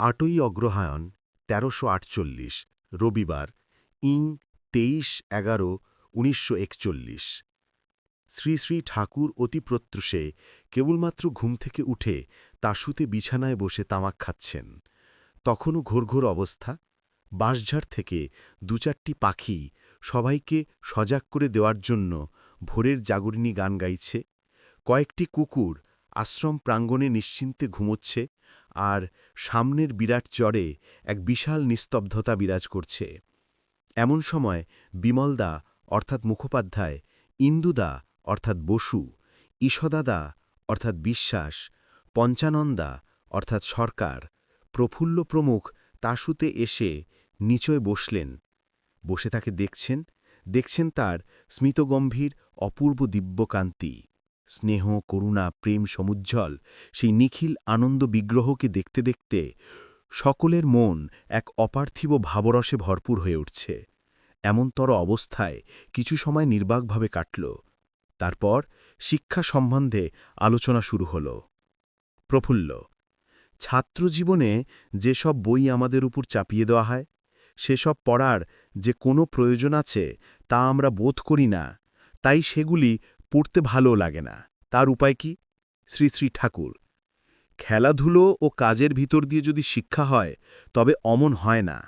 আটই অগ্রহায়ণ তেরোশো আটচল্লিশ, রবিবার, ইং তেইশ এগারো, উনিশশো একচল্লিশ। শ্রী শ্রী ঠাকুর অতি প্রত্যুষে কেবলমাত্র ঘুম থেকে উঠে তাসুতে বিছানায় বসে তামাক খাচ্ছেন। তখনও ঘোর ঘোর অবস্থা। বাঁশঝাড় থেকে দু চারটি পাখি সবাইকে সজাগ করে দেওয়ার জন্য ভোরের জাগরিণী গান গাইছে। কয়েকটি কুকুর আশ্রম প্রাঙ্গণে নিশ্চিন্তে ঘুমোচ্ছে আর সামনের বিরাট চরে এক বিশাল নিস্তব্ধতা বিরাজ করছে। এমন সময় বিমলদা, অর্থাৎ মুখোপাধ্যায়, ইন্দুদা, অর্থাৎ বসু ঈশদাদা অর্থাৎ বিশ্বাস, পঞ্চানন্দা, অর্থাৎ সরকার, প্রফুল্ল প্রমুখ তাসুতে এসে নিচয় বসলেন। বসে তাকে দেখছেন দেখছেন তার স্মিতগম্ভীর অপূর্ব দিব্যকান্তি। স্নেহ, করুণা, প্রেম, সমুজ্জ্বল, সেই নিখিল আনন্দ বিগ্রহকে দেখতে দেখতে সকলের মন এক অপার্থিব ভাবরসে ভরপুর হয়ে উঠছে। এমনতর অবস্থায় কিছু সময় নির্বাকভাবে কাটল। তারপর শিক্ষা সম্বন্ধে আলোচনা শুরু হল। প্রফুল্ল, ছাত্রজীবনে যেসব বই আমাদের উপর চাপিয়ে দেওয়া হয়, সেসব পড়ার যে কোনো প্রয়োজন আছে তা আমরা বোধ করি না, তাই সেগুলি পড়তে ভালো লাগে না। তার উপায় কি? শ্রী শ্রী ঠাকুর, খেলাধুলো ও কাজের ভিতর দিয়ে যদি শিক্ষা হয়, তবে অমন হয় না।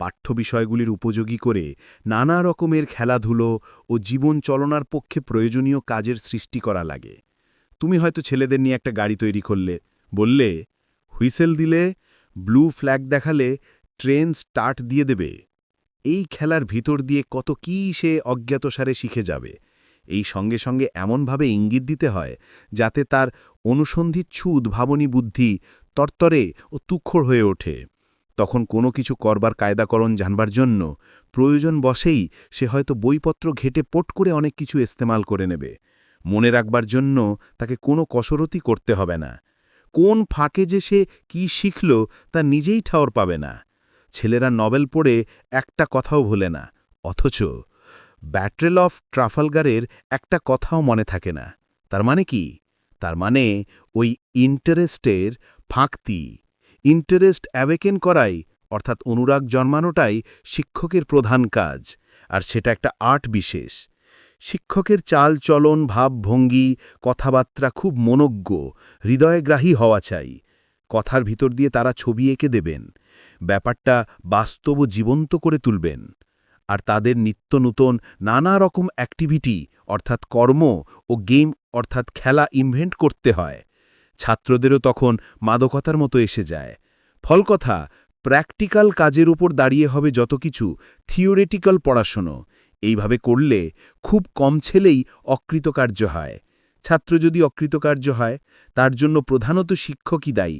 পাঠ্য বিষয়গুলির উপযোগী করে নানা রকমের খেলাধুলো ও জীবন চলনার পক্ষে প্রয়োজনীয় কাজের সৃষ্টি করা লাগে। তুমি হয়তো ছেলেদের নিয়ে একটা গাড়ি তৈরি করলে, বললে, হুইসেল দিলে ব্লু ফ্ল্যাগ দেখালে ট্রেন স্টার্ট দিয়ে দেবে। এই খেলার ভিতর দিয়ে কত কী সে অজ্ঞাতসারে শিখে যাবে। এই সঙ্গে সঙ্গে এমনভাবে ইঙ্গিত দিতে হয় যাতে তার অনুসন্ধিচ্ছু উদ্ভাবনী বুদ্ধি তরতরে ও তুক্ষর হয়ে ওঠে। তখন কোনো কিছু করবার কায়দাকরণ জানবার জন্য প্রয়োজন বসেই সে হয়তো বইপত্র ঘেটে পট করে অনেক কিছু ইস্তেমাল করে নেবে। মনে রাখবার জন্য তাকে কোনো কসরতি করতে হবে না। কোন ফাঁকে যে সে কি শিখল তা নিজেই ঠাওর পাবে না। ছেলেরা নভেল পড়ে একটা কথাও ভুলে না, অথচ ব্যাট্রেল অফ ট্রাফালগারের একটা কথাও মনে থাকে না। তার মানে কি? তার মানে ওই ইন্টারেস্টের ফাঁকতি, ইন্টারেস্ট অ্যাওয়েকেন করাই, অর্থাৎ অনুরাগ জন্মানোটাই শিক্ষকের প্রধান কাজ, আর সেটা একটা আর্ট বিশেষ। শিক্ষকের চাল চলন ভাবভঙ্গি কথাবার্তা খুব মনজ্ঞ, হৃদয়গ্রাহী হওয়া চাই। কথার ভিতর দিয়ে তারা ছবি এঁকে দেবেন। ব্যাপারটা বাস্তব জীবন্ত করে তুলবেন। আর তাদের নিত্য নূতন নানা রকম অ্যাক্টিভিটি অর্থাৎ কর্ম ও গেম অর্থাৎ খেলা ইনভেন্ট করতে হয়। ছাত্রদেরও তখন মাদকতার মতো এসে যায়। ফলকথা প্র্যাকটিক্যাল কাজের উপর দাঁড়িয়ে হবে যত কিছু থিওরেটিক্যাল পড়াশুনো। এইভাবে করলে খুব কম ছেলেই অকৃতকার্য হয়। ছাত্র যদি অকৃতকার্য হয়, তার জন্য প্রধানত শিক্ষকই দায়ী।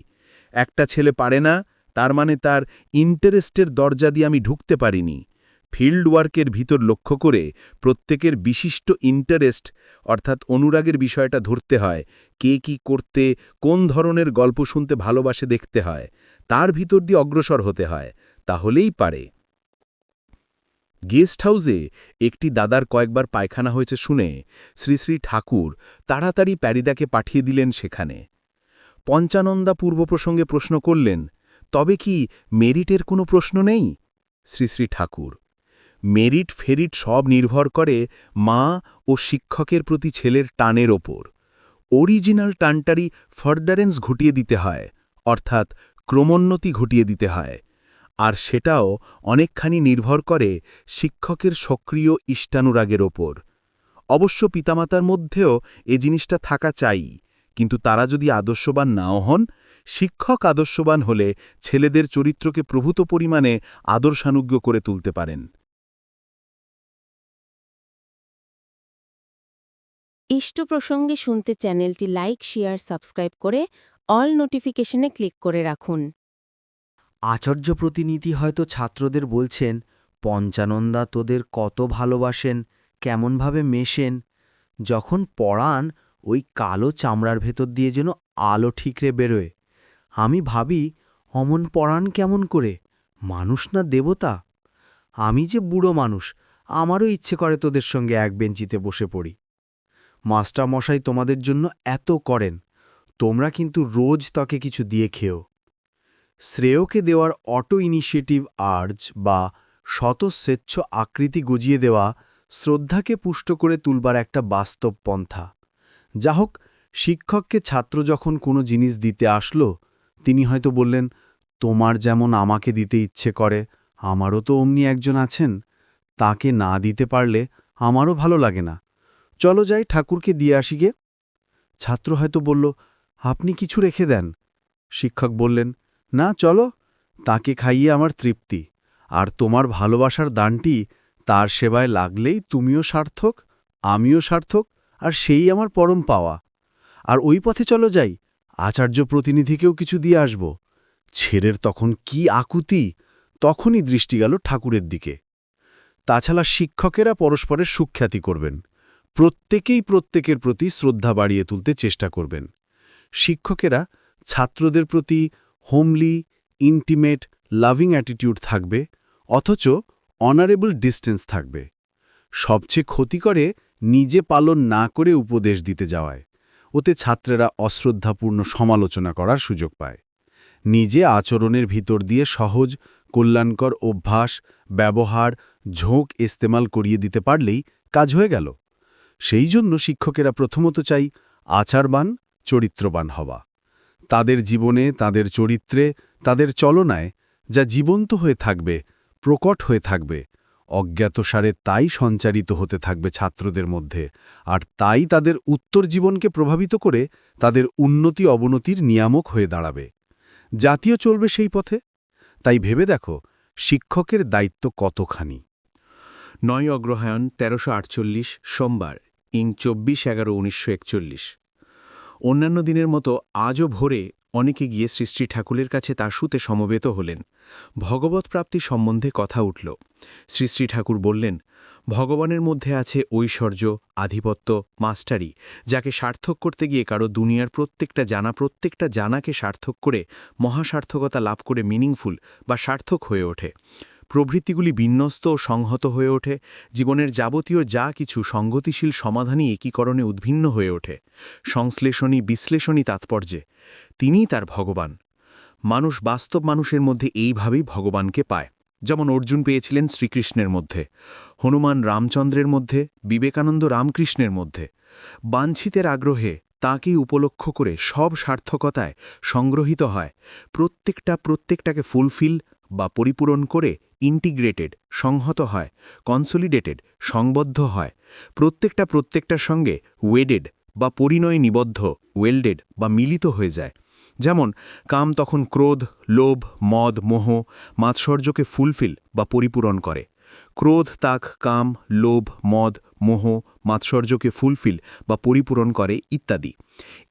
একটা ছেলে পারে না, তার মানে তার ইন্টারেস্টের দরজা দিয়ে আমি ঢুকতে পারিনি। ফিল্ড ওয়ার্কের ভিতর লক্ষ্য করে প্রত্যেকের বিশিষ্ট ইন্টারেস্ট, অর্থাৎ অনুরাগের বিষয়টা ধরতে হয়, কে কি করতে, কোন ধরনের গল্প শুনতে ভালোবাসে দেখতে হয়, তার ভিতর দিয়ে অগ্রসর হতে হয়, তাহলেই পারে। গেস্ট হাউসে একটি দাদার কয়েকবার পায়খানা হয়েছে শুনে শ্রী শ্রী ঠাকুর তাড়াতাড়ি প্যারিদাকে পাঠিয়ে দিলেন সেখানে। পঞ্চানন্দা পূর্ব প্রসঙ্গে প্রশ্ন করলেন, তবে কি মেরিটের কোনো প্রশ্ন নেই? শ্রী শ্রী ঠাকুর মেরিট ফেরিট সব নির্ভর করে মা ও শিক্ষকের প্রতি ছেলের টানের ওপর। অরিজিনাল টানটারি ফার্ডারেন্স ঘটিয়ে দিতে হয়, অর্থাৎ ক্রমোন্নতি ঘটিয়ে দিতে হয়। আর সেটাও অনেকখানি নির্ভর করে শিক্ষকের সক্রিয় ইষ্টানুরাগের ওপর। অবশ্য পিতামাতার মধ্যেও এ জিনিসটা থাকা চাই, কিন্তু তারা যদি আদর্শবান নাও হন, শিক্ষক আদর্শবান হলে ছেলেদের চরিত্রকে প্রভূত পরিমাণে আদর্শানুজ্ঞ করে তুলতে পারেন। ইষ্ট প্রসঙ্গে শুনতে চ্যানেলটি লাইক, শেয়ার, সাবস্ক্রাইব করে অল নোটিফিকেশনে ক্লিক করে রাখুন। আচার্য প্রতিনিধি হয়তো ছাত্রদের বলছেন, পঞ্চানন্দা তোদের কত ভালোবাসেন, কেমনভাবে মেশেন। যখন পড়ান, ওই কালো চামড়ার ভেতর দিয়ে যেন আলো ঠিকরে বেরোয়। আমি ভাবি, অমন পড়ান কেমন করে? মানুষ না দেবতা? আমি যে বুড়ো মানুষ, আমারও ইচ্ছে করে তোদের সঙ্গে এক বেঞ্চিতে বসে পড়ি। মাস্টার মশাই তোমাদের জন্য এত করেন, তোমরা কিন্তু রোজ তাকে কিছু দিয়ে খেও। শ্রেয়কে দেওয়ার অটো ইনিশিয়েটিভ আর্জ বা স্বতঃস্বেচ্ছ আকৃতি গজিয়ে দেওয়া শ্রদ্ধাকে পুষ্ট করে তুলবার একটা বাস্তব পন্থা। যা হোক, শিক্ষককে ছাত্র যখন কোনো জিনিস দিতে আসলো, তিনি হয়তো বললেন, তোমার যেমন আমাকে দিতে ইচ্ছে করে, আমারও তো অমনি একজন আছেন, তাকে না দিতে পারলে আমারও ভালো লাগে না। চলো যাই ঠাকুরকে দিয়ে আসি গে। ছাত্র হয়তো বলল, আপনি কিছু রেখে দেন। শিক্ষক বললেন, না, চলো, তাকে খাইয়ে আমার তৃপ্তি। আর তোমার ভালোবাসার দানটি তার সেবায় লাগলেই তুমিও সার্থক, আমিও সার্থক, আর সেই আমার পরম পাওয়া। আর ওই পথে চলো যাই, আচার্য প্রতিনিধিকেও কিছু দিয়ে আসব। ছেলের তখন কি আকুতি, তখনই দৃষ্টি গেল ঠাকুরের দিকে। তাছাড়া শিক্ষকেরা পরস্পরের সুখ্যাতি করবেন। প্রত্যেকেই প্রত্যেকের প্রতি শ্রদ্ধা বাড়িয়ে তুলতে চেষ্টা করবেন। শিক্ষকেরা ছাত্রদের প্রতি হোমলি, ইন্টিমেট, লাভিং অ্যাটিটিউড থাকবে, অথচ অনারেবল ডিস্টেন্স থাকবে। সবচেয়ে ক্ষতি করে নিজে পালন না করে উপদেশ দিতে যাওয়ায়। ওতে ছাত্রেরা অশ্রদ্ধাপূর্ণ সমালোচনা করার সুযোগ পায়। নিজে আচরণের ভিতর দিয়ে সহজ, কল্যাণকর অভ্যাস, ব্যবহার, ঝোঁক ইস্তেমাল করিয়ে দিতে পারলেই কাজ হয়ে গেল। সেই জন্য শিক্ষকেরা প্রথমত চাই আচারবান, চরিত্রবান হওয়া। তাদের জীবনে, তাদের চরিত্রে, তাদের চলনায় যা জীবন্ত হয়ে থাকবে, প্রকট হয়ে থাকবে অজ্ঞাতসারে তাই সঞ্চারিত হতে থাকবে ছাত্রদের মধ্যে, আর তাই তাদের উত্তর জীবনকে প্রভাবিত করে তাদের উন্নতি, অবনতির নিয়ামক হয়ে দাঁড়াবে। জাতীয় চলবে সেই পথে? তাই ভেবে দেখো, শিক্ষকের দায়িত্ব কতখানি। নয় অগ্রহায়ণ তেরোশো সোমবার। ইং চব্বিশ এগারো উনিশশো অন্যান্য দিনের মতো আজও ভোরে অনেকে গিয়ে শ্রী ঠাকুরের কাছে তার সুতে সমবেত হলেন। ভগবত প্রাপ্তি সম্বন্ধে কথা উঠল। শ্রী শ্রী ঠাকুর বললেন, ভগবানের মধ্যে আছে ঐশ্বর্য, আধিপত্য, মাস্টারি, যাকে সার্থক করতে গিয়ে কারও দুনিয়ার প্রত্যেকটা জানা, প্রত্যেকটা জানাকে সার্থক করে মহাসার্থকতা লাভ করে মিনিংফুল বা সার্থক হয়ে ওঠে। প্রভৃতিগুলি বিন্যস্ত ও সংহত হয়ে ওঠে, জীবনের যাবতীয় যা কিছু সংগতিশীল সমাধানই একীকরণে উদ্ভিন্ন হয়ে ওঠে সংশ্লেষণী বিশ্লেষণী তাৎপর্যে, তিনিই তার ভগবান। মানুষ বাস্তব মানুষের মধ্যে এইভাবেই ভগবানকে পায়। যেমন অর্জুন পেয়েছিলেন শ্রীকৃষ্ণের মধ্যে, হনুমান রামচন্দ্রের মধ্যে, বিবেকানন্দ রামকৃষ্ণের মধ্যে। বাঞ্ছিতের আগ্রহে তাকেই উপলক্ষ করে সব সার্থকতায় সংগ্রহিত হয়, প্রত্যেকটা প্রত্যেকটাকে ফুলফিল বা পরিপূরণ করে ইন্টিগ্রেটেড সংহত হয় কনসোলিডেটেড সংবদ্ধ হয়। প্রত্যেকটা প্রত্যেকটার সঙ্গে ওয়েডেড বা পরিণয় নিবদ্ধ ওয়েল্ডেড বা মিলিত হয়ে যায়। যেমন, কাম তখন ক্রোধ, লোভ, মদ, মোহ, মাৎসর্যকে ফুলফিল বা পরিপূরণ করে। ক্রোধ, তাক, কাম, লোভ, মদ, মোহ, মাৎসর্যকে ফুলফিল বা পরিপূরণ করে ইত্যাদি।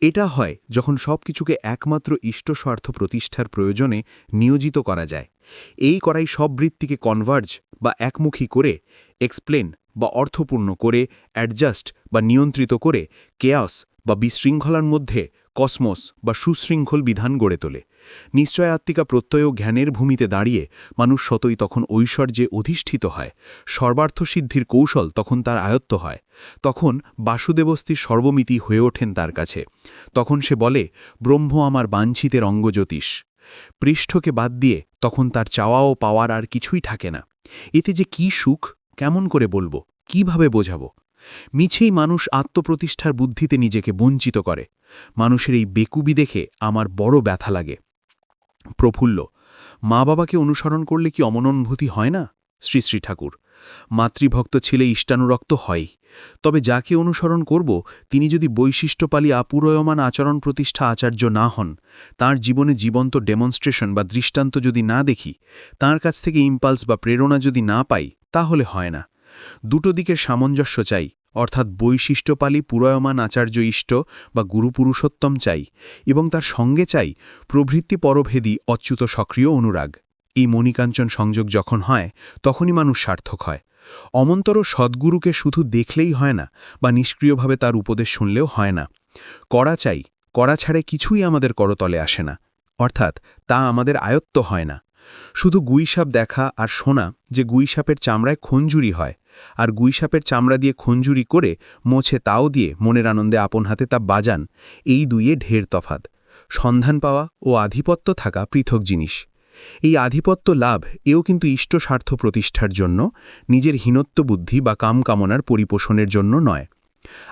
এটা হয় যখন সব কিছুকে একমাত্র ইষ্টস্বার্থ প্রতিষ্ঠার প্রয়োজনে নিয়োজিত করা যায়। এই করাই সব বৃত্তিকে কনভার্জ বা একমুখী করে এক্সপ্লেন বা অর্থপূর্ণ করে অ্যাডজাস্ট বা নিয়ন্ত্রিত করে কেয়াস বা বিশৃঙ্খলার মধ্যে কসমস বা সুশৃঙ্খল বিধান গড়ে তোলে। নিশ্চয় নিশ্চয়াত্মিকা প্রত্যয় জ্ঞানের ভূমিতে দাঁড়িয়ে মানুষ সতই তখন ঐশ্বর্যে অধিষ্ঠিত হয় সর্বার্থসিদ্ধির কৌশল তখন তার আয়ত্ত হয়, তখন বাসুদেবস্তির সর্বমিতি হয়ে ওঠেন তার কাছে, তখন সে বলে, ব্রহ্ম আমার বাঞ্ছিতের অঙ্গজ্যোতিষ। পৃষ্ঠকে বাদ দিয়ে তখন তার চাওয়া ও পাওয়ার আর কিছুই থাকে না। এতে যে কি সুখ, কেমন করে বলব, কীভাবে বোঝাবো? মিছেই মানুষ আত্মপ্রতিষ্ঠার বুদ্ধিতে নিজেকে বঞ্চিত করে। মানুষের এই বেকুবি দেখে আমার বড় ব্যথা লাগে। প্রফুল্ল মা বাবাকে অনুসরণ করলে কি অমনোভূতি হয় না? শ্রী শ্রী ঠাকুর। মাতৃভক্ত ছেলে ইষ্টানুরক্ত হয় তবে যাকে অনুসরণ করব, তিনি যদি বৈশিষ্ট্যপালী আপুরয়মান আচরণ প্রতিষ্ঠা আচার্য না হন, তার জীবনে জীবন্ত ডেমনস্ট্রেশন বা দৃষ্টান্ত যদি না দেখি, তার কাছ থেকে ইম্পালস বা প্রেরণা যদি না পাই, তাহলে হয় না। দুটো দিকের সামঞ্জস্য চাই, অর্থাৎ বৈশিষ্ট্যপালী পুরয়মান আচার্য ইষ্ট বা গুরুপুরুষোত্তম চাই, এবং তার সঙ্গে চাই প্রভৃতি পরভেদী অচ্যুত সক্রিয় অনুরাগ। এই মণিকাঞ্চন সংযোগ যখন হয়, তখনই মানুষ সার্থক হয়। অমন্তর সদ্গুরুকে শুধু দেখলেই হয় না, বা নিষ্ক্রিয়ভাবে তার উপদেশ শুনলেও হয় না। করা চাই করা ছাড়ে কিছুই আমাদের করতলে আসে না, অর্থাৎ তা আমাদের আয়ত্ত হয় না। শুধু গুইসাপ দেখা আর শোনা যে গুইসাপের চামড়ায় খঞ্জুরি হয়, আর গুইসাপের চামড়া দিয়ে খঞ্জুরি করে মোছে তাও দিয়ে মনের আনন্দে আপন হাতে তা বাজান, এই দুইয়ে ঢের তফাত। সন্ধান পাওয়া ও আধিপত্য থাকা পৃথক জিনিস। এই আধিপত্য লাভ এও কিন্তু ইষ্ট স্বার্থ প্রতিষ্ঠার জন্য, নিজের হীনত্ব বুদ্ধি বা কামকামনার পরিপোষণের জন্য নয়।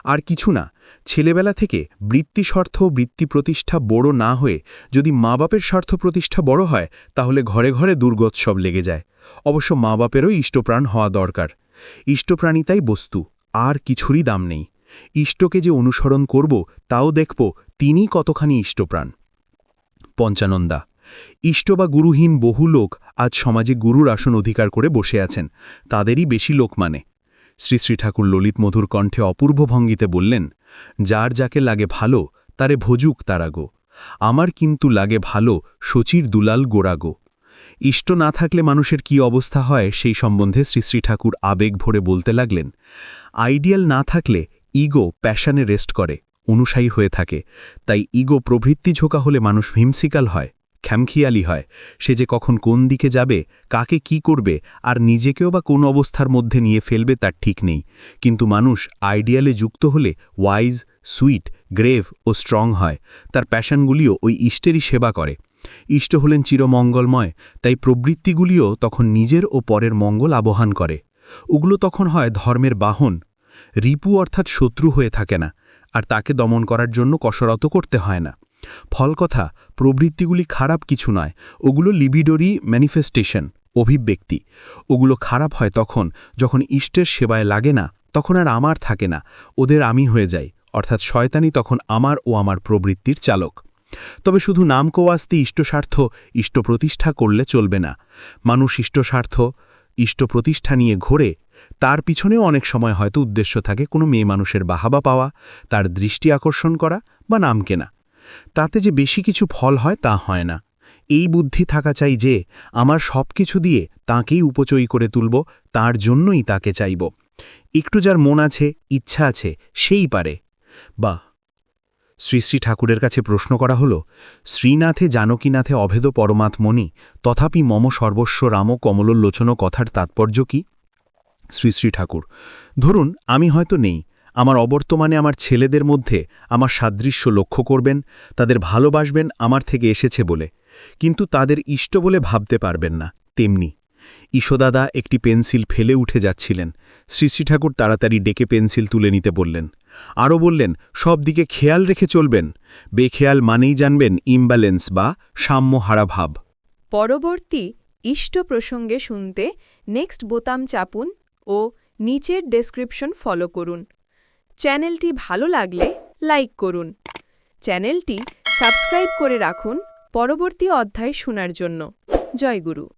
আর কিছু না, ছেলেবেলা থেকে বৃত্তি স্বার্থ বৃত্তি প্রতিষ্ঠা বড় না হয়ে যদি মা বাপের স্বার্থ প্রতিষ্ঠা বড় হয়, তাহলে ঘরে ঘরে দুর্গোৎসব লেগে যায়। অবশ্য মা বাপেরও ইষ্টপ্রাণ হওয়া দরকার। ইষ্টপ্রাণিতাই বস্তু, আর কিছুরই দাম নেই। ইষ্টকে যে অনুসরণ করব, তাও দেখব তিনি কতখানি ইষ্টপ্রাণ। পঞ্চানন্দা ইষ্ট বা গুরুহীন বহু লোক আজ সমাজে গুরুর আসন অধিকার করে বসে আছেন, তাদেরই বেশি লোক মানে। শ্রী শ্রী ঠাকুর ললিত মধুর কণ্ঠে অপূর্ব ভঙ্গিতে বললেন, যার যাকে লাগে ভালো, তারে ভোজুক তারাগো আমার কিন্তু লাগে ভালো, শচীর দুলাল গোড়াগো ইষ্ট না থাকলে মানুষের কি অবস্থা হয়? সেই সম্বন্ধে শ্রী শ্রী ঠাকুর আবেগ ভরে বলতে লাগলেন, আইডিয়াল না থাকলে ইগো প্যাশনে রেস্ট করে, অনুসায়ী হয়ে থাকে। তাই ইগো প্রবৃত্তি ঝোঁকা হলে মানুষ হিমসিকাল হয়। খ্যামখিয়ালি হয়। সে যে কখন কোন দিকে যাবে, কাকে কি করবে, আর নিজেকেও বা কোন অবস্থার মধ্যে নিয়ে ফেলবে তার ঠিক নেই। কিন্তু মানুষ আইডিয়ালে যুক্ত হলে ওয়াইজ, সুইট, গ্রেভ ও স্ট্রং হয়। তার প্যাশনগুলিও ওই ইষ্টেরই সেবা করে। ইষ্ট হলেন চিরমঙ্গলময়, তাই প্রবৃত্তিগুলিও তখন নিজের ও পরের মঙ্গল আবহান করে। ওগুলো তখন হয় ধর্মের বাহন। রিপু অর্থাৎ শত্রু হয়ে থাকে না, আর তাকে দমন করার জন্য কসরত করতে হয় না। ফল কথা, প্রবৃত্তিগুলি খারাপ কিছু নয়। ওগুলো লিবিডোরি ম্যানিফেস্টেশন, অভিব্যক্তি। ওগুলো খারাপ হয় তখন, যখন ইষ্টের সেবায় লাগে না, তখন আর আমার থাকে না, ওদের আমি হয়ে যাই, অর্থাৎ শয়তানি তখন আমার ও আমার প্রবৃত্তির চালক। তবে শুধু নাম কোয়াস্তি ইষ্টস্বার্থ ইষ্ট প্রতিষ্ঠা করলে চলবে না। মানুষ ইষ্টস্বার্থ ইষ্ট প্রতিষ্ঠা নিয়ে ঘোরে, তার পিছনেও অনেক সময় হয়তো উদ্দেশ্য থাকে কোনো মেয়ে মানুষের বাহাবা পাওয়া, তার দৃষ্টি আকর্ষণ করা বা নাম কেনা। তাতে যে বেশি কিছু ফল হয় তা হয় না। এই বুদ্ধি থাকা চাই যে, আমার সব কিছু দিয়ে তাঁকেই উপচয়ী করে তুলব, তার জন্যই তাকে চাইব। একটু যার মন আছে, ইচ্ছা আছে, সেই পারে। বা শ্রী শ্রী ঠাকুরের কাছে প্রশ্ন করা হল, শ্রীনাথে জানকীনাথে অভেদ পরমাত্মনি, তথাপি মম সর্বস্ব রাম কমলোল্লোচন কথার তাৎপর্য কি? শ্রী শ্রী ঠাকুর, ধরুন আমি হয়তো নেই আমার অবর্তমানে আমার ছেলেদের মধ্যে আমার সাদৃশ্য লক্ষ্য করবেন, তাদের ভালোবাসবেন আমার থেকে এসেছে বলে। কিন্তু তাদের ইষ্ট বলে ভাবতে পারবেন না। তেমনি ঈশদাদা একটি পেন্সিল ফেলে উঠে যাচ্ছিলেন। শ্রী ঠাকুর তাড়াতাড়ি ডেকে পেন্সিল তুলে নিতে বললেন, আরও বললেন, সব দিকে খেয়াল রেখে চলবেন। বেখেয়াল মানেই জানবেন ইমব্যালেন্স বা সাম্যহারা ভাব। পরবর্তী ইষ্ট প্রসঙ্গে শুনতে নেক্সট বোতাম চাপুন ও নিচের ডেসক্রিপশন ফলো করুন। চ্যানেলটি ভালো লাগলে লাইক করুন। চ্যানেলটি সাবস্ক্রাইব করে রাখুন। পরবর্তী অধ্যায় শোনার জন্য। জয় গুরু।